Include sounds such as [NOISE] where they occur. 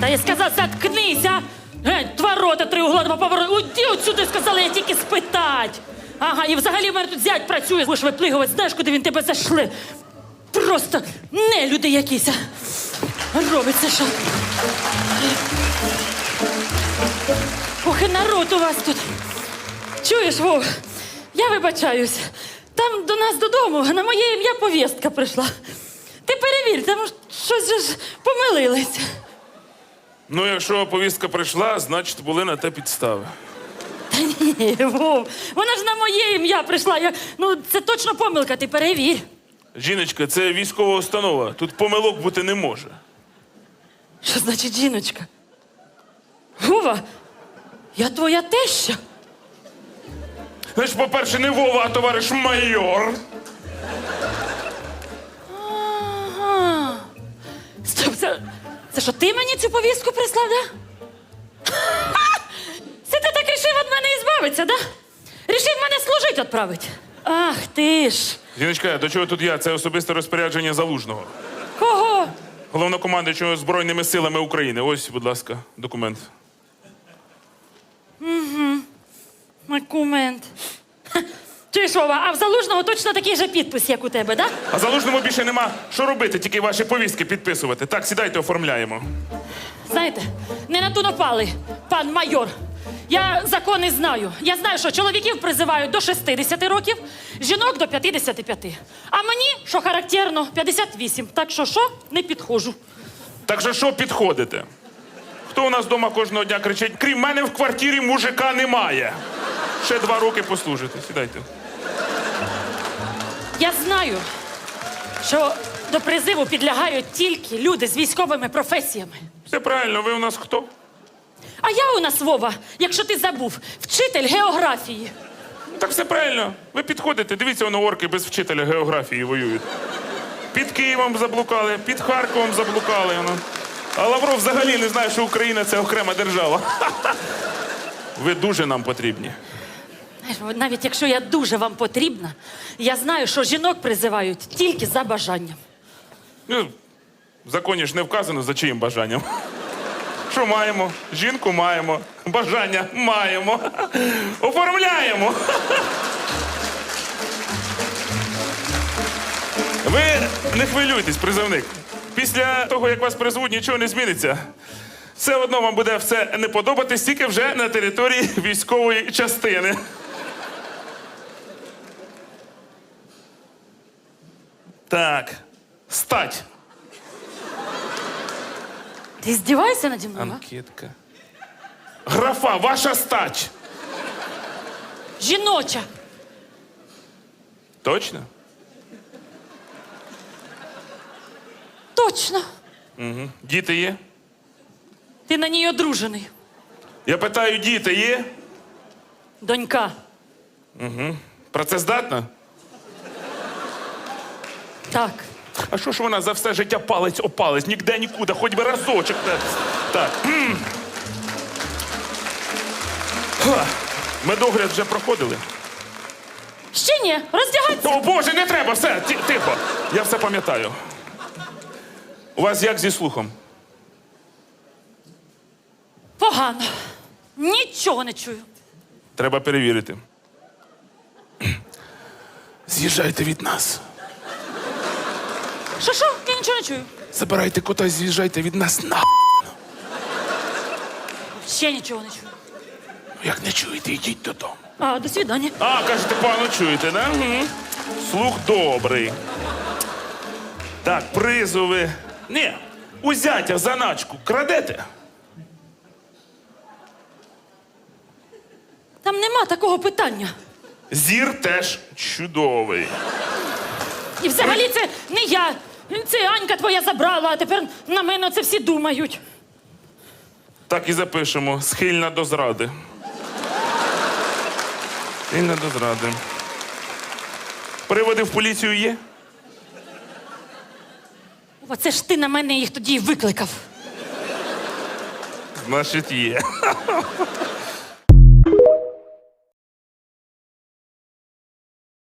Та я сказав, заткнися! Геть, два рота, три угла, два повороти. Уйди отсюди, сказала, я тільки спитать. Ага, і взагалі в мене тут зять працює. Будеш виплигувати, знаєш, куди він тебе зашле. Просто не люди якісь. Робиться що. Ох, народ у вас тут. Чуєш, Вов, я вибачаюсь. Там до нас додому на моє ім'я повістка прийшла. Ти перевір, там щось же ж помилились. Ну, якщо повістка прийшла, значить були на те підстави. Та ні, Вов, вона ж на моє ім'я прийшла. Я, ну, це точно помилка, ти перевір. Жіночка, це військова установа. Тут помилок бути не може. Що значить жіночка? Вова, я твоя теща. Знаєш, по-перше, не Вова, а товариш майор. Це що ти мені цю повістку прислав, да? Це ти так рішив від мене ізбавитися, да? Рішив мене служити відправити. Ах ти ж. Жіночка, до чого тут я? Це особисте розпорядження залужного. Кого? Головнокомандуючого Збройними силами України. Ось, будь ласка, документ. Документ. Ха, а в залужного точно такий же підпис, як у тебе, да? А залужному більше нема що робити, тільки ваші повістки підписувати. Так, сідайте, оформляємо. Знаєте, не на ту напали, пан майор. Я закони знаю. Я знаю, що чоловіків призивають до 60 років, жінок до 55. А мені, що характерно, 58. Так що що, не підходжу. Так же що підходите? Хто у нас вдома кожного дня кричить, крім мене в квартирі мужика немає. Ще два роки послужите. Сідайте. Я знаю, що до призиву підлягають тільки люди з військовими професіями. Все правильно, ви у нас хто? А я у нас, Вова, якщо ти забув, вчитель географії. Так все правильно. Ви підходите. Дивіться, воно орки без вчителя географії воюють. Під Києвом заблукали, під Харковом заблукали. воно. А Лавров взагалі не знає, що Україна це окрема держава. [LAUGHS] Ви дуже нам потрібні. Знаєш, навіть якщо я дуже вам потрібна, я знаю, що жінок призивають тільки за бажанням. Ну, в законі ж не вказано, за чиїм бажанням. Що маємо? Жінку маємо, бажання маємо. Оформляємо. Ви не хвилюйтесь, призовник. Після того, як вас призвуть, нічого не зміниться. Все одно вам буде все не подобатись, тільки вже на території військової частини. Так, стать. Ти здіваєшся наді мною? а? Анкетка. Графа, ваша стать. Жіноча. Точно? Точно. Діти є? Ти на ній одружений. Я питаю, діти є? Донька. Працездатна? Так. А що ж вона за все життя палець о палець, ніде нікуди, хоч би разочок. Та- Так. м. Ха. Медогляд вже проходили. Ще ні, роздягайся. О Боже, не треба, все, тихо. Я все пам'ятаю. У вас як зі слухом? Погано. Нічого не чую. Треба перевірити. З'їжджайте від нас. Що що? Я нічого не чую. Забирайте кота, і з'їжджайте від нас на. Ще нічого не чую. Як не чуєте, йдіть додому. А, до свідання. А, кажете, пану чуєте, да? Угу. Слух добрий. Так, призови. Ні, у зятя заначку крадете? Там нема такого питання. Зір теж чудовий. І взагалі це не я. Це Анька твоя забрала, а тепер на мене це всі думають. Так і запишемо. Схильна до зради. Схильна до зради. Приводи в поліцію є? Оце ж ти на мене їх тоді й викликав. Значить, є. [LAUGHS]